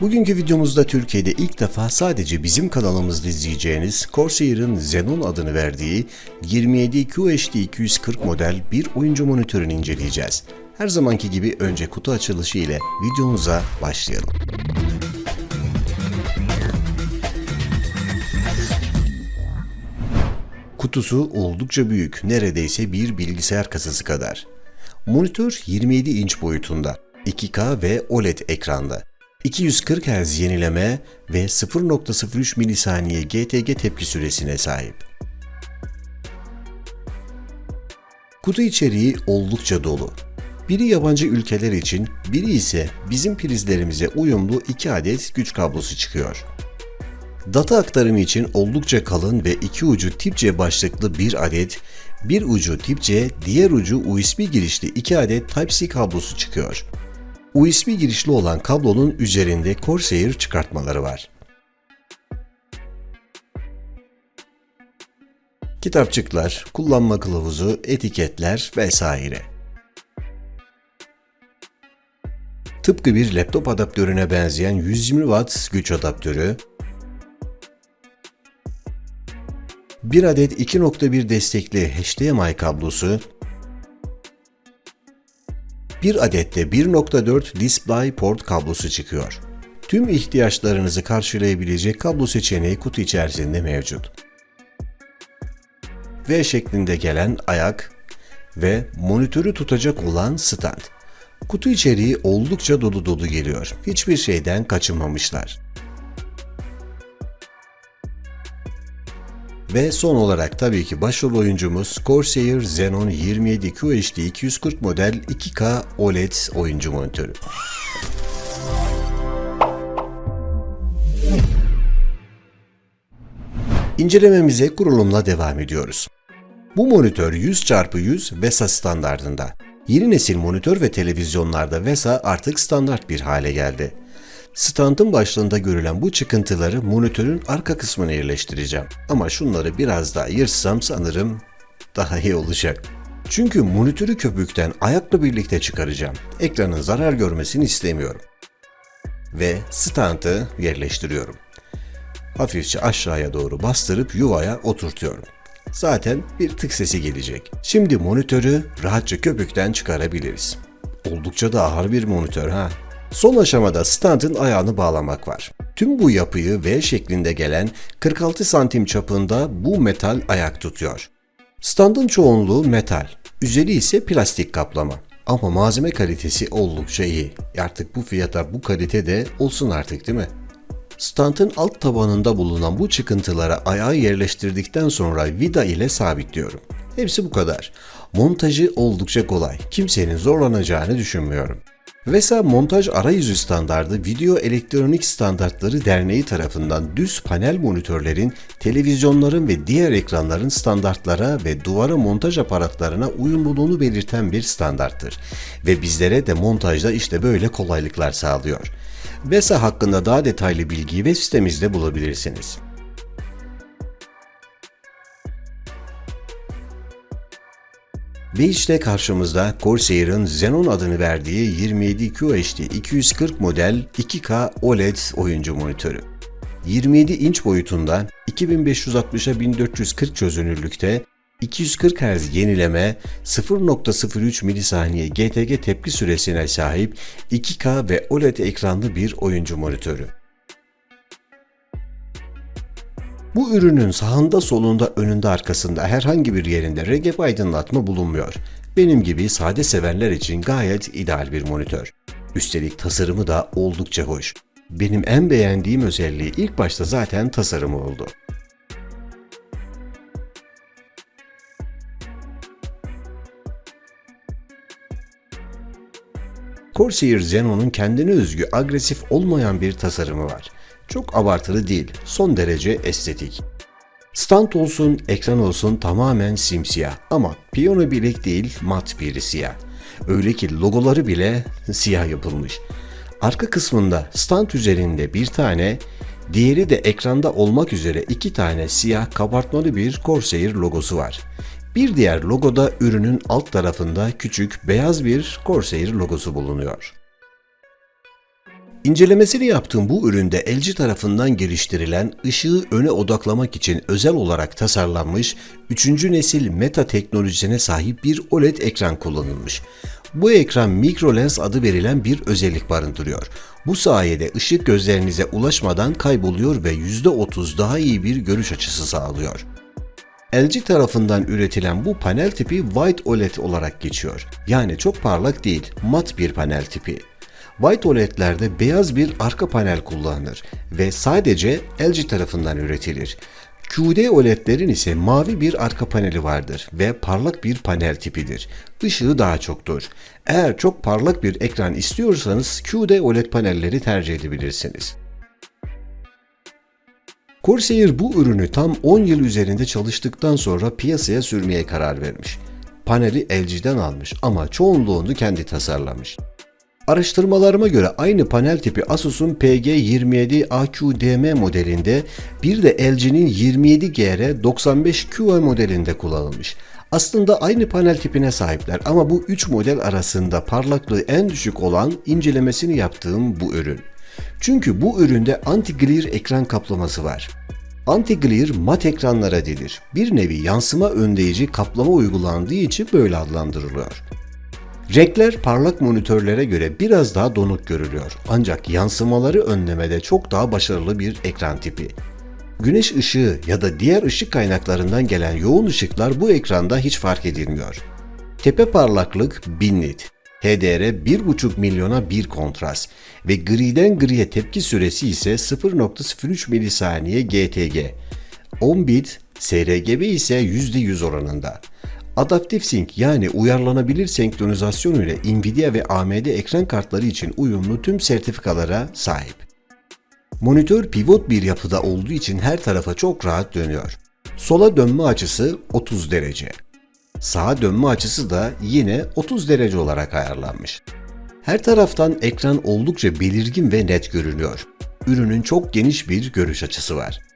Bugünkü videomuzda Türkiye'de ilk defa sadece bizim kanalımızda izleyeceğiniz Corsair'ın Xenon adını verdiği 27 QHD 240 model bir oyuncu monitörünü inceleyeceğiz. Her zamanki gibi önce kutu açılışı ile videomuza başlayalım. Kutusu oldukça büyük, neredeyse bir bilgisayar kasası kadar. Monitör 27 inç boyutunda, 2K ve OLED ekranda. 240 Hz yenileme ve 0.03 milisaniye GTG tepki süresine sahip. Kutu içeriği oldukça dolu. Biri yabancı ülkeler için, biri ise bizim prizlerimize uyumlu 2 adet güç kablosu çıkıyor. Data aktarımı için oldukça kalın ve iki ucu tip C başlıklı bir adet, bir ucu tip C, diğer ucu USB girişli 2 adet Type-C kablosu çıkıyor. USB girişli olan kablonun üzerinde Corsair çıkartmaları var. Kitapçıklar, kullanma kılavuzu, etiketler vesaire. Tıpkı bir laptop adaptörüne benzeyen 120 Watt güç adaptörü, bir adet 2.1 destekli HDMI kablosu, bir adet de 1.4 DisplayPort kablosu çıkıyor. Tüm ihtiyaçlarınızı karşılayabilecek kablo seçeneği kutu içerisinde mevcut. V şeklinde gelen ayak ve monitörü tutacak olan stand. Kutu içeriği oldukça dolu dolu geliyor. Hiçbir şeyden kaçınmamışlar. Ve son olarak tabii ki başrol oyuncumuz Corsair Xenon 27 QHD 240 model 2K OLED oyuncu monitörü. İncelememize kurulumla devam ediyoruz. Bu monitör 100x100 VESA standartında. Yeni nesil monitör ve televizyonlarda VESA artık standart bir hale geldi. Standın başlığında görülen bu çıkıntıları monitörün arka kısmına yerleştireceğim. Ama şunları biraz daha yırtsam sanırım daha iyi olacak. Çünkü monitörü köpükten ayakla birlikte çıkaracağım. Ekranın zarar görmesini istemiyorum. Ve standı yerleştiriyorum. Hafifçe aşağıya doğru bastırıp yuvaya oturtuyorum. Zaten bir tık sesi gelecek. Şimdi monitörü rahatça köpükten çıkarabiliriz. Oldukça da ağır bir monitör ha. Son aşamada standın ayağını bağlamak var. Tüm bu yapıyı V şeklinde gelen 46 santim çapında bu metal ayak tutuyor. Standın çoğunluğu metal, üzeri ise plastik kaplama. Ama malzeme kalitesi oldukça iyi. Artık bu fiyata bu kalite de olsun artık değil mi? Standın alt tabanında bulunan bu çıkıntılara ayağı yerleştirdikten sonra vida ile sabitliyorum. Hepsi bu kadar. Montajı oldukça kolay. Kimsenin zorlanacağını düşünmüyorum. VESA Montaj Arayüzü Standardı Video Elektronik Standartları Derneği tarafından düz panel monitörlerin, televizyonların ve diğer ekranların standartlara ve duvara montaj aparatlarına uyumluluğunu belirten bir standarttır. Ve bizlere de montajda işte böyle kolaylıklar sağlıyor. VESA hakkında daha detaylı bilgiyi web sitemizde bulabilirsiniz. Ve işte karşımızda Corsair'ın Xenon adını verdiği 27 QHD 240 model 2K OLED oyuncu monitörü. 27 inç boyutunda 2560'a 1440 çözünürlükte 240 Hz yenileme, 0.03 milisaniye GTG tepki süresine sahip 2K ve OLED ekranlı bir oyuncu monitörü. Bu ürünün sağında solunda önünde arkasında herhangi bir yerinde regep aydınlatma bulunmuyor. Benim gibi sade severler için gayet ideal bir monitör. Üstelik tasarımı da oldukça hoş. Benim en beğendiğim özelliği ilk başta zaten tasarımı oldu. Corsair Xenon'un kendine özgü agresif olmayan bir tasarımı var. Çok abartılı değil, son derece estetik. Stand olsun, ekran olsun tamamen simsiyah ama piyano bilek değil mat bir siyah. Öyle ki logoları bile siyah yapılmış. Arka kısmında stand üzerinde bir tane, diğeri de ekranda olmak üzere iki tane siyah kabartmalı bir Corsair logosu var. Bir diğer logoda ürünün alt tarafında küçük beyaz bir Corsair logosu bulunuyor. İncelemesini yaptığım bu üründe LG tarafından geliştirilen ışığı öne odaklamak için özel olarak tasarlanmış 3. nesil meta teknolojisine sahip bir OLED ekran kullanılmış. Bu ekran mikrolens adı verilen bir özellik barındırıyor. Bu sayede ışık gözlerinize ulaşmadan kayboluyor ve %30 daha iyi bir görüş açısı sağlıyor. LG tarafından üretilen bu panel tipi White OLED olarak geçiyor. Yani çok parlak değil, mat bir panel tipi. White OLED'lerde beyaz bir arka panel kullanılır ve sadece LG tarafından üretilir. QD OLED'lerin ise mavi bir arka paneli vardır ve parlak bir panel tipidir. Işığı daha çoktur. Eğer çok parlak bir ekran istiyorsanız QD OLED panelleri tercih edebilirsiniz. Corsair bu ürünü tam 10 yıl üzerinde çalıştıktan sonra piyasaya sürmeye karar vermiş. Paneli LG'den almış ama çoğunluğunu kendi tasarlamış. Araştırmalarıma göre aynı panel tipi Asus'un PG27 AQDM modelinde bir de LG'nin 27GR 95QA modelinde kullanılmış. Aslında aynı panel tipine sahipler ama bu 3 model arasında parlaklığı en düşük olan incelemesini yaptığım bu ürün. Çünkü bu üründe anti-glare ekran kaplaması var. Anti-glare mat ekranlara denir. Bir nevi yansıma önleyici kaplama uygulandığı için böyle adlandırılıyor. Renkler parlak monitörlere göre biraz daha donuk görülüyor ancak yansımaları önlemede çok daha başarılı bir ekran tipi. Güneş ışığı ya da diğer ışık kaynaklarından gelen yoğun ışıklar bu ekranda hiç fark edilmiyor. Tepe parlaklık 1000 nit, HDR 1.5 milyona bir kontrast ve griden griye tepki süresi ise 0.03 milisaniye GTG. 10 bit, sRGB ise %100 oranında. Adaptif Sync yani uyarlanabilir senkronizasyon ile Nvidia ve AMD ekran kartları için uyumlu tüm sertifikalara sahip. Monitör pivot bir yapıda olduğu için her tarafa çok rahat dönüyor. Sola dönme açısı 30 derece. Sağa dönme açısı da yine 30 derece olarak ayarlanmış. Her taraftan ekran oldukça belirgin ve net görünüyor. Ürünün çok geniş bir görüş açısı var.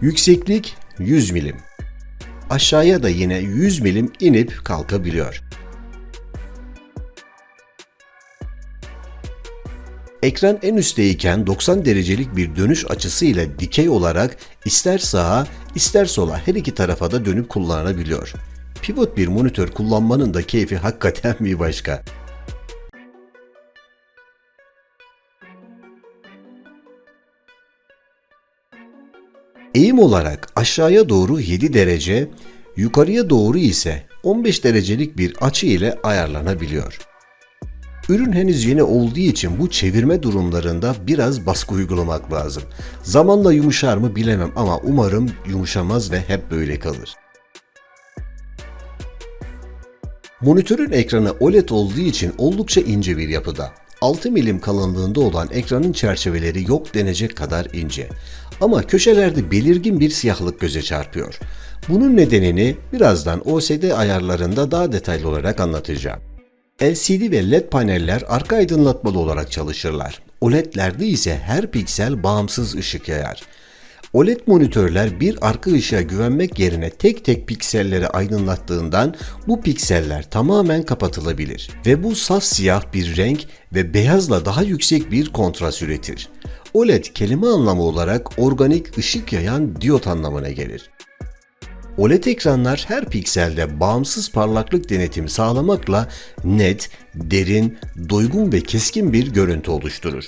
Yükseklik 100 milim. Aşağıya da yine 100 milim inip kalkabiliyor. Ekran en üstteyken 90 derecelik bir dönüş açısıyla dikey olarak ister sağa ister sola her iki tarafa da dönüp kullanılabiliyor. Pivot bir monitör kullanmanın da keyfi hakikaten bir başka. Eğim olarak aşağıya doğru 7 derece, yukarıya doğru ise 15 derecelik bir açı ile ayarlanabiliyor. Ürün henüz yeni olduğu için bu çevirme durumlarında biraz baskı uygulamak lazım. Zamanla yumuşar mı bilemem ama umarım yumuşamaz ve hep böyle kalır. Monitörün ekranı OLED olduğu için oldukça ince bir yapıda. 6 milim kalınlığında olan ekranın çerçeveleri yok denecek kadar ince. Ama köşelerde belirgin bir siyahlık göze çarpıyor. Bunun nedenini birazdan OSD ayarlarında daha detaylı olarak anlatacağım. LCD ve LED paneller arka aydınlatmalı olarak çalışırlar. OLED'lerde ise her piksel bağımsız ışık yayar. OLED monitörler bir arka ışığa güvenmek yerine tek tek pikselleri aydınlattığından bu pikseller tamamen kapatılabilir ve bu saf siyah bir renk ve beyazla daha yüksek bir kontrast üretir. OLED kelime anlamı olarak organik ışık yayan diyot anlamına gelir. OLED ekranlar her pikselde bağımsız parlaklık denetimi sağlamakla net, derin, doygun ve keskin bir görüntü oluşturur.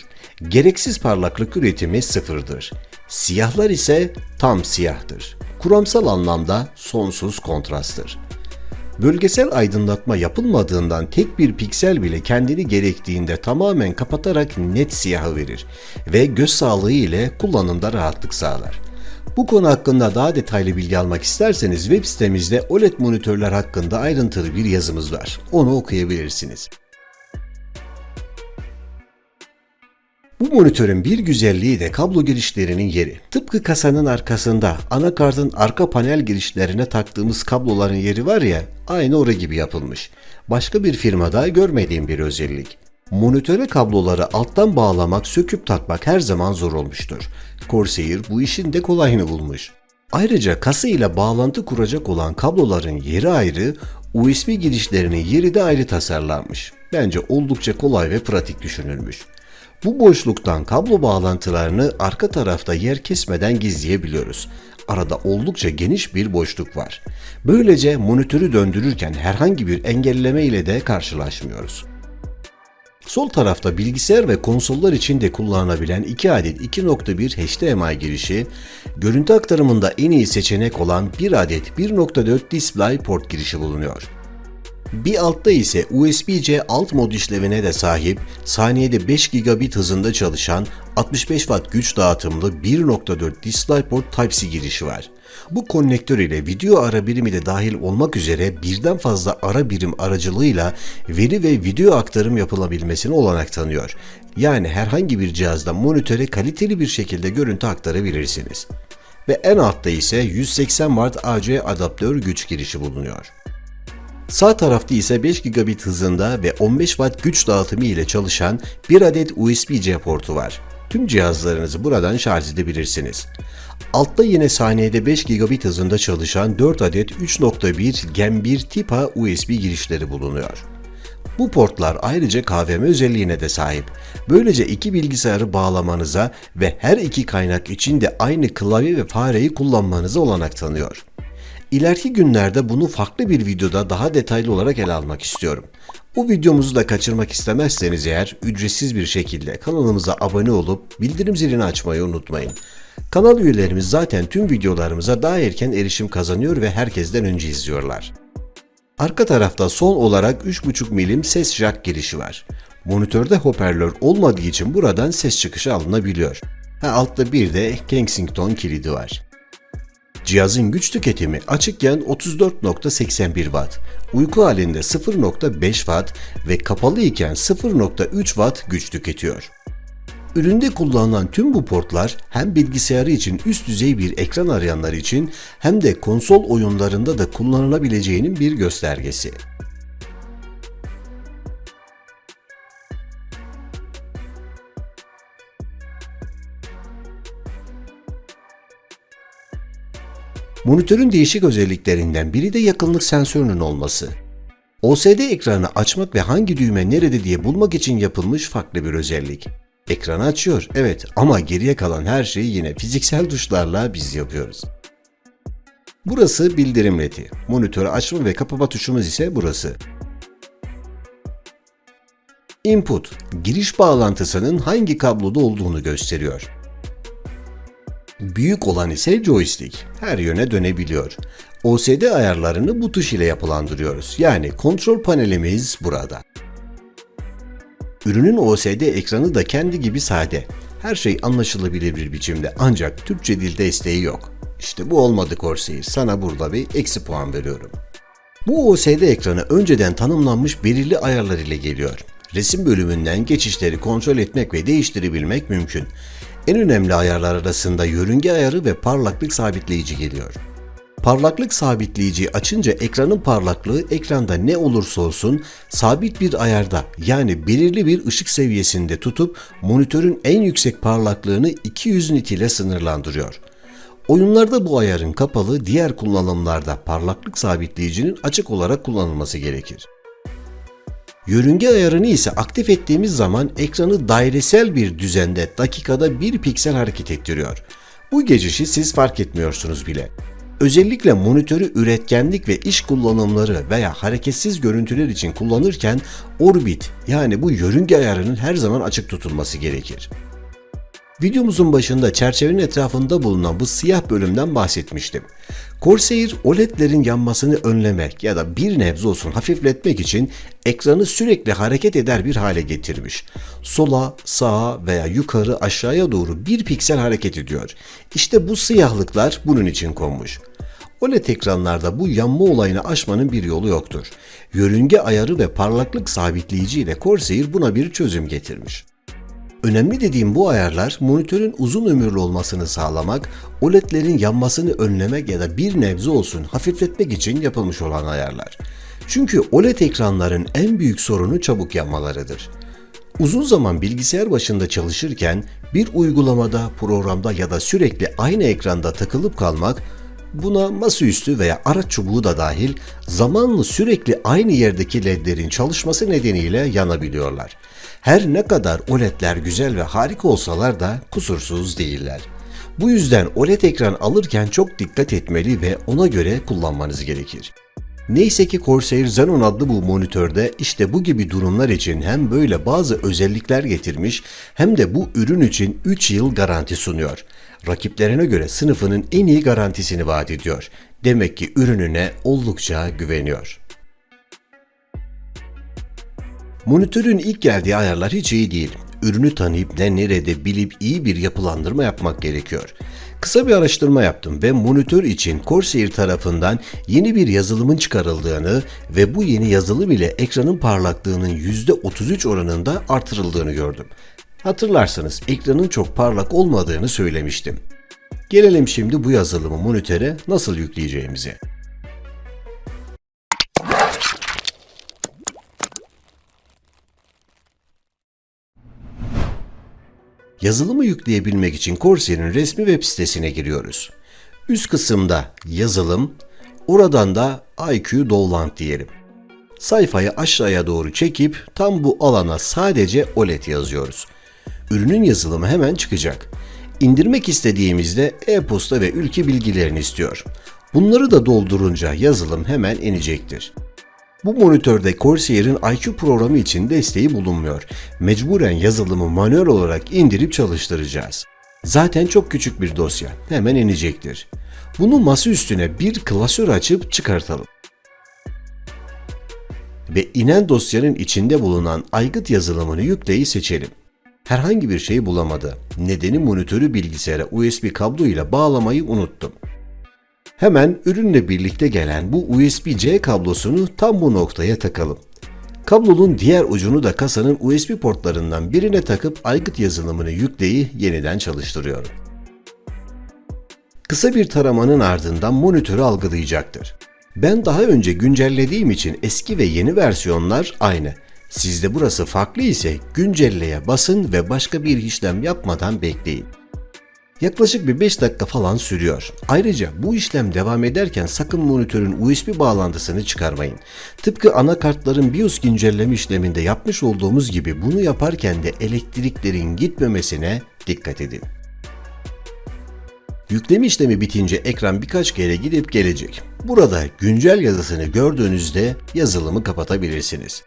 Gereksiz parlaklık üretimi sıfırdır. Siyahlar ise tam siyahtır. Kuramsal anlamda sonsuz kontrasttır. Bölgesel aydınlatma yapılmadığından tek bir piksel bile kendini gerektiğinde tamamen kapatarak net siyahı verir ve göz sağlığı ile kullanımda rahatlık sağlar. Bu konu hakkında daha detaylı bilgi almak isterseniz web sitemizde OLED monitörler hakkında ayrıntılı bir yazımız var. Onu okuyabilirsiniz. Bu monitörün bir güzelliği de kablo girişlerinin yeri. Tıpkı kasanın arkasında anakartın arka panel girişlerine taktığımız kabloların yeri var ya, aynı orası gibi yapılmış. Başka bir firmada görmediğim bir özellik. Monitöre kabloları alttan bağlamak, söküp takmak her zaman zor olmuştur. Corsair bu işin de kolayını bulmuş. Ayrıca kasa ile bağlantı kuracak olan kabloların yeri ayrı, USB girişlerinin yeri de ayrı tasarlanmış. Bence oldukça kolay ve pratik düşünülmüş. Bu boşluktan kablo bağlantılarını arka tarafta yer kesmeden gizleyebiliyoruz. Arada oldukça geniş bir boşluk var. Böylece monitörü döndürürken herhangi bir engelleme ile de karşılaşmıyoruz. Sol tarafta bilgisayar ve konsollar için de kullanılabilen 2 adet 2.1 HDMI girişi, görüntü aktarımında en iyi seçenek olan 1 adet 1.4 DisplayPort girişi bulunuyor. Bir altta ise USB-C alt mod işlevine de sahip, saniyede 5 gigabit hızında çalışan 65 watt güç dağıtımlı 1.4 DisplayPort Type-C girişi var. Bu konnektör ile video ara birimi de dahil olmak üzere birden fazla ara birim aracılığıyla veri ve video aktarım yapılabilmesine olanak tanıyor. Yani herhangi bir cihazda monitöre kaliteli bir şekilde görüntü aktarabilirsiniz. Ve en altta ise 180 Watt AC adaptör güç girişi bulunuyor. Sağ tarafta ise 5 gigabit hızında ve 15 watt güç dağıtımı ile çalışan bir adet USB-C portu var. Tüm cihazlarınızı buradan şarj edebilirsiniz. Altta yine saniyede 5 gigabit hızında çalışan 4 adet 3.1 Gen 1 tip A USB girişleri bulunuyor. Bu portlar ayrıca KVM özelliğine de sahip. Böylece iki bilgisayarı bağlamanıza ve her iki kaynak için de aynı klavye ve fareyi kullanmanıza olanak tanıyor. İleriki günlerde bunu farklı bir videoda daha detaylı olarak ele almak istiyorum. Bu videomuzu da kaçırmak istemezseniz eğer ücretsiz bir şekilde kanalımıza abone olup bildirim zilini açmayı unutmayın. Kanal üyelerimiz zaten tüm videolarımıza daha erken erişim kazanıyor ve herkesten önce izliyorlar. Arka tarafta son olarak 3.5 milim ses jack girişi var. Monitörde hoparlör olmadığı için buradan ses çıkışı alınabiliyor. Ha, altta bir de Kensington kilidi var. Cihazın güç tüketimi açıkken 34.81 Watt, uyku halinde 0.5 Watt ve kapalı iken 0.3 Watt güç tüketiyor. Üründe kullanılan tüm bu portlar hem bilgisayarı için üst düzey bir ekran arayanlar için hem de konsol oyunlarında da kullanılabileceğinin bir göstergesi. Monitörün değişik özelliklerinden biri de yakınlık sensörünün olması. OSD ekranı açmak ve hangi düğme nerede diye bulmak için yapılmış farklı bir özellik. Ekranı açıyor, evet ama geriye kalan her şeyi yine fiziksel tuşlarla biz yapıyoruz. Burası bildirim ledi. Monitörü açma ve kapama tuşumuz ise burası. Input, giriş bağlantısının hangi kabloda olduğunu gösteriyor. Büyük olan ise joystick. Her yöne dönebiliyor. OSD ayarlarını bu tuş ile yapılandırıyoruz. Yani kontrol panelimiz burada. Ürünün OSD ekranı da kendi gibi sade. Her şey anlaşılabilir bir biçimde ancak Türkçe dil desteği yok. İşte bu olmadı Corsair. Sana burada bir eksi puan veriyorum. Bu OSD ekranı önceden tanımlanmış belirli ayarlar ile geliyor. Resim bölümünden geçişleri kontrol etmek ve değiştirebilmek mümkün. En önemli ayarlar arasında yörünge ayarı ve parlaklık sabitleyici geliyor. Parlaklık sabitleyici açınca ekranın parlaklığı ekranda ne olursa olsun sabit bir ayarda yani belirli bir ışık seviyesinde tutup monitörün en yüksek parlaklığını 200 nit ile sınırlandırıyor. Oyunlarda bu ayarın kapalı, diğer kullanımlarda parlaklık sabitleyicinin açık olarak kullanılması gerekir. Yörünge ayarını ise aktif ettiğimiz zaman ekranı dairesel bir düzende dakikada 1 piksel hareket ettiriyor. Bu geçişi siz fark etmiyorsunuz bile. Özellikle monitörü üretkenlik ve iş kullanımları veya hareketsiz görüntüler için kullanırken orbit yani bu yörünge ayarının her zaman açık tutulması gerekir. Videomuzun başında çerçevenin etrafında bulunan bu siyah bölümden bahsetmiştim. Corsair OLED'lerin yanmasını önlemek ya da bir nebze olsun hafifletmek için ekranı sürekli hareket eder bir hale getirmiş. Sola, sağa veya yukarı aşağıya doğru bir piksel hareket ediyor. İşte bu siyahlıklar bunun için konmuş. OLED ekranlarda bu yanma olayını aşmanın bir yolu yoktur. Yörünge ayarı ve parlaklık sabitleyici ile Corsair buna bir çözüm getirmiş. Önemli dediğim bu ayarlar monitörün uzun ömürlü olmasını sağlamak, OLED'lerin yanmasını önlemek ya da bir nebze olsun hafifletmek için yapılmış olan ayarlar. Çünkü OLED ekranların en büyük sorunu çabuk yanmalarıdır. Uzun zaman bilgisayar başında çalışırken bir uygulamada, programda ya da sürekli aynı ekranda takılıp kalmak Buna masaüstü veya araç çubuğu da dahil zamanlı sürekli aynı yerdeki ledlerin çalışması nedeniyle yanabiliyorlar. Her ne kadar OLED'ler güzel ve harika olsalar da kusursuz değiller. Bu yüzden OLED ekran alırken çok dikkat etmeli ve ona göre kullanmanız gerekir. Neyse ki Corsair Xenon adlı bu monitörde işte bu gibi durumlar için hem böyle bazı özellikler getirmiş hem de bu ürün için 3 yıl garanti sunuyor. Rakiplerine göre sınıfının en iyi garantisini vaat ediyor. Demek ki ürününe oldukça güveniyor. Monitörün ilk geldiği ayarlar hiç iyi değil. Ürünü tanıyıp ne nerede bilip iyi bir yapılandırma yapmak gerekiyor. Kısa bir araştırma yaptım ve monitör için Corsair tarafından yeni bir yazılımın çıkarıldığını ve bu yeni yazılım ile ekranın parlaklığının %33 oranında artırıldığını gördüm. Hatırlarsanız ekranın çok parlak olmadığını söylemiştim. Gelelim şimdi bu yazılımı monitöre nasıl yükleyeceğimize. Yazılımı yükleyebilmek için Corsair'in resmi web sitesine giriyoruz. Üst kısımda yazılım, oradan da IQ Download diyelim. Sayfayı aşağıya doğru çekip tam bu alana sadece OLED yazıyoruz. Ürünün yazılımı hemen çıkacak. İndirmek istediğimizde e-posta ve ülke bilgilerini istiyor. Bunları da doldurunca yazılım hemen inecektir. Bu monitörde Corsair'in IQ programı için desteği bulunmuyor. Mecburen yazılımı manuel olarak indirip çalıştıracağız. Zaten çok küçük bir dosya. Hemen inecektir. Bunu masa üstüne bir klasör açıp çıkartalım. Ve inen dosyanın içinde bulunan aygıt yazılımını yükleyi seçelim. Herhangi bir şey bulamadı. Nedeni monitörü bilgisayara USB kablo ile bağlamayı unuttum. Hemen ürünle birlikte gelen bu USB-C kablosunu tam bu noktaya takalım. Kablonun diğer ucunu da kasanın USB portlarından birine takıp aygıt yazılımını yükleyi yeniden çalıştırıyorum. Kısa bir taramanın ardından monitörü algılayacaktır. Ben daha önce güncellediğim için eski ve yeni versiyonlar aynı. Sizde burası farklı ise güncelleye basın ve başka bir işlem yapmadan bekleyin. Yaklaşık bir 5 dakika falan sürüyor. Ayrıca bu işlem devam ederken sakın monitörün USB bağlantısını çıkarmayın. Tıpkı anakartların BIOS güncelleme işleminde yapmış olduğumuz gibi bunu yaparken de elektriklerin gitmemesine dikkat edin. Yükleme işlemi bitince ekran birkaç kere gidip gelecek. Burada güncel yazısını gördüğünüzde yazılımı kapatabilirsiniz.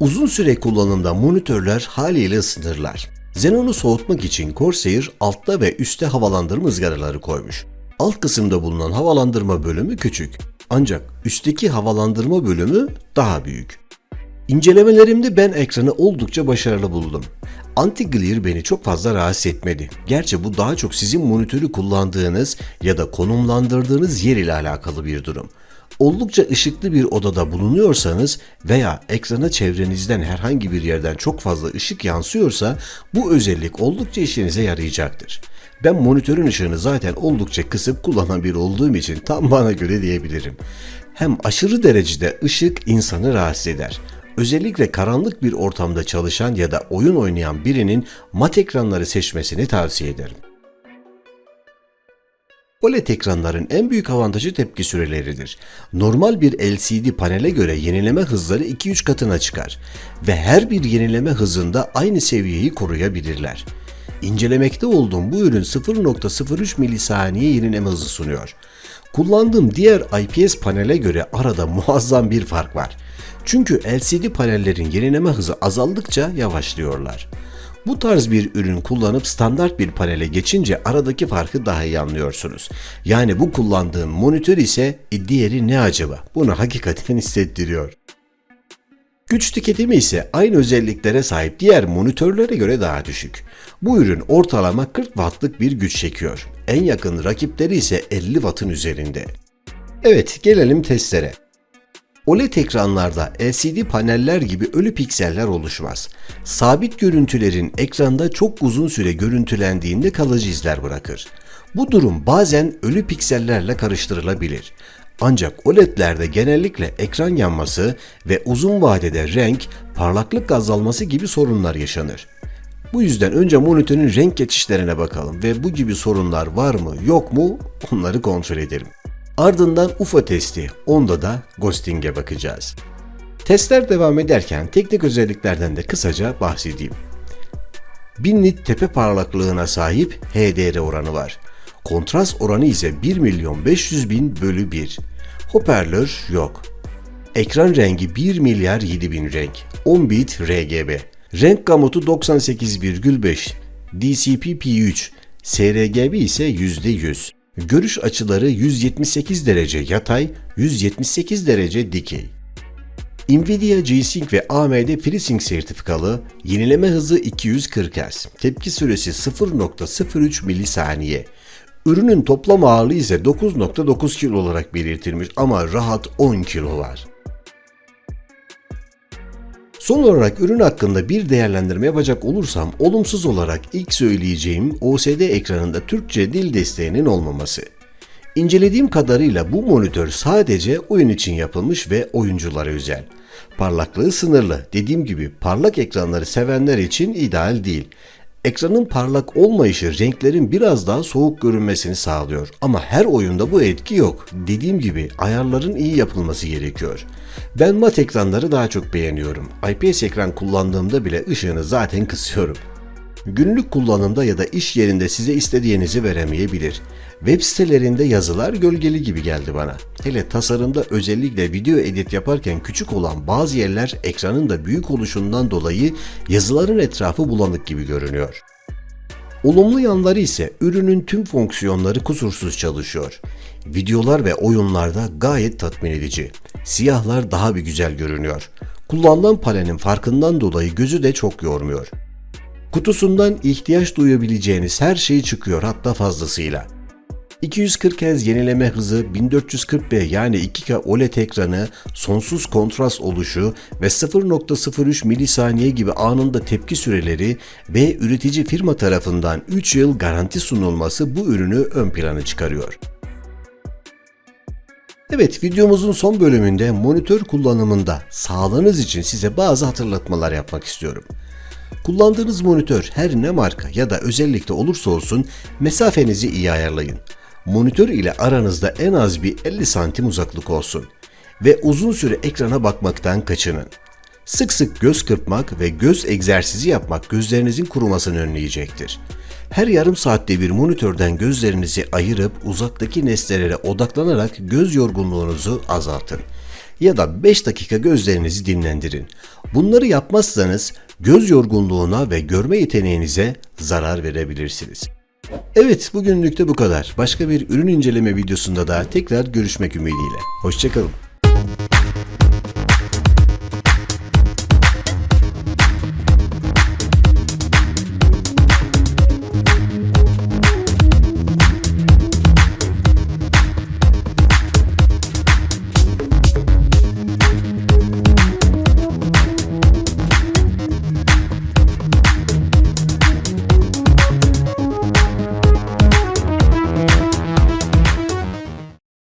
Uzun süre kullanımda monitörler haliyle ısınırlar. Xenon'u soğutmak için Corsair altta ve üstte havalandırma ızgaraları koymuş. Alt kısımda bulunan havalandırma bölümü küçük. Ancak üstteki havalandırma bölümü daha büyük. İncelemelerimde ben ekranı oldukça başarılı buldum. Anti-glare beni çok fazla rahatsız etmedi. Gerçi bu daha çok sizin monitörü kullandığınız ya da konumlandırdığınız yer ile alakalı bir durum. Oldukça ışıklı bir odada bulunuyorsanız veya ekrana çevrenizden herhangi bir yerden çok fazla ışık yansıyorsa bu özellik oldukça işinize yarayacaktır. Ben monitörün ışığını zaten oldukça kısıp kullanan biri olduğum için tam bana göre diyebilirim. Hem aşırı derecede ışık insanı rahatsız eder. Özellikle karanlık bir ortamda çalışan ya da oyun oynayan birinin mat ekranları seçmesini tavsiye ederim. OLED ekranların en büyük avantajı tepki süreleridir. Normal bir LCD panele göre yenileme hızları 2-3 katına çıkar ve her bir yenileme hızında aynı seviyeyi koruyabilirler. İncelemekte olduğum bu ürün 0.03 milisaniye yenileme hızı sunuyor. Kullandığım diğer IPS panele göre arada muazzam bir fark var. Çünkü LCD panellerin yenileme hızı azaldıkça yavaşlıyorlar. Bu tarz bir ürün kullanıp standart bir panele geçince aradaki farkı daha iyi anlıyorsunuz. Yani bu kullandığım monitör ise e, diğeri ne acaba? Bunu hakikaten hissettiriyor. Güç tüketimi ise aynı özelliklere sahip diğer monitörlere göre daha düşük. Bu ürün ortalama 40 wattlık bir güç çekiyor. En yakın rakipleri ise 50 wattın üzerinde. Evet gelelim testlere. OLED ekranlarda LCD paneller gibi ölü pikseller oluşmaz. Sabit görüntülerin ekranda çok uzun süre görüntülendiğinde kalıcı izler bırakır. Bu durum bazen ölü piksellerle karıştırılabilir. Ancak OLED'lerde genellikle ekran yanması ve uzun vadede renk, parlaklık azalması gibi sorunlar yaşanır. Bu yüzden önce monitörün renk geçişlerine bakalım ve bu gibi sorunlar var mı yok mu onları kontrol edelim. Ardından UFA testi, onda da ghosting'e bakacağız. Testler devam ederken teknik özelliklerden de kısaca bahsedeyim. 1000 nit tepe parlaklığına sahip HDR oranı var. Kontrast oranı ise 1 milyon 500 bin bölü 1. Hoparlör yok. Ekran rengi 1 milyar 7000 renk. 10 bit RGB. Renk gamutu 98,5. DCP-P3. sRGB ise %100. Görüş açıları 178 derece yatay, 178 derece dikey. Nvidia G-Sync ve AMD FreeSync sertifikalı, yenileme hızı 240 Hz, tepki süresi 0.03 milisaniye. Ürünün toplam ağırlığı ise 9.9 kilo olarak belirtilmiş ama rahat 10 kilo var. Son olarak ürün hakkında bir değerlendirme yapacak olursam olumsuz olarak ilk söyleyeceğim OSD ekranında Türkçe dil desteğinin olmaması. İncelediğim kadarıyla bu monitör sadece oyun için yapılmış ve oyunculara özel. Parlaklığı sınırlı. Dediğim gibi parlak ekranları sevenler için ideal değil. Ekranın parlak olmayışı renklerin biraz daha soğuk görünmesini sağlıyor. Ama her oyunda bu etki yok. Dediğim gibi ayarların iyi yapılması gerekiyor. Ben mat ekranları daha çok beğeniyorum. IPS ekran kullandığımda bile ışığını zaten kısıyorum. Günlük kullanımda ya da iş yerinde size istediğinizi veremeyebilir. Web sitelerinde yazılar gölgeli gibi geldi bana. Hele tasarımda özellikle video edit yaparken küçük olan bazı yerler ekranın da büyük oluşundan dolayı yazıların etrafı bulanık gibi görünüyor. Olumlu yanları ise ürünün tüm fonksiyonları kusursuz çalışıyor. Videolar ve oyunlarda gayet tatmin edici. Siyahlar daha bir güzel görünüyor. Kullanılan palenin farkından dolayı gözü de çok yormuyor. Kutusundan ihtiyaç duyabileceğiniz her şey çıkıyor hatta fazlasıyla. 240 Hz yenileme hızı, 1440p yani 2K OLED ekranı, sonsuz kontrast oluşu ve 0.03 milisaniye gibi anında tepki süreleri ve üretici firma tarafından 3 yıl garanti sunulması bu ürünü ön plana çıkarıyor. Evet videomuzun son bölümünde monitör kullanımında sağlığınız için size bazı hatırlatmalar yapmak istiyorum. Kullandığınız monitör her ne marka ya da özellikle olursa olsun mesafenizi iyi ayarlayın. Monitör ile aranızda en az bir 50 santim uzaklık olsun ve uzun süre ekrana bakmaktan kaçının. Sık sık göz kırpmak ve göz egzersizi yapmak gözlerinizin kurumasını önleyecektir. Her yarım saatte bir monitörden gözlerinizi ayırıp uzaktaki nesnelere odaklanarak göz yorgunluğunuzu azaltın. Ya da 5 dakika gözlerinizi dinlendirin. Bunları yapmazsanız göz yorgunluğuna ve görme yeteneğinize zarar verebilirsiniz. Evet bugünlük de bu kadar. Başka bir ürün inceleme videosunda da tekrar görüşmek ümidiyle. Hoşçakalın.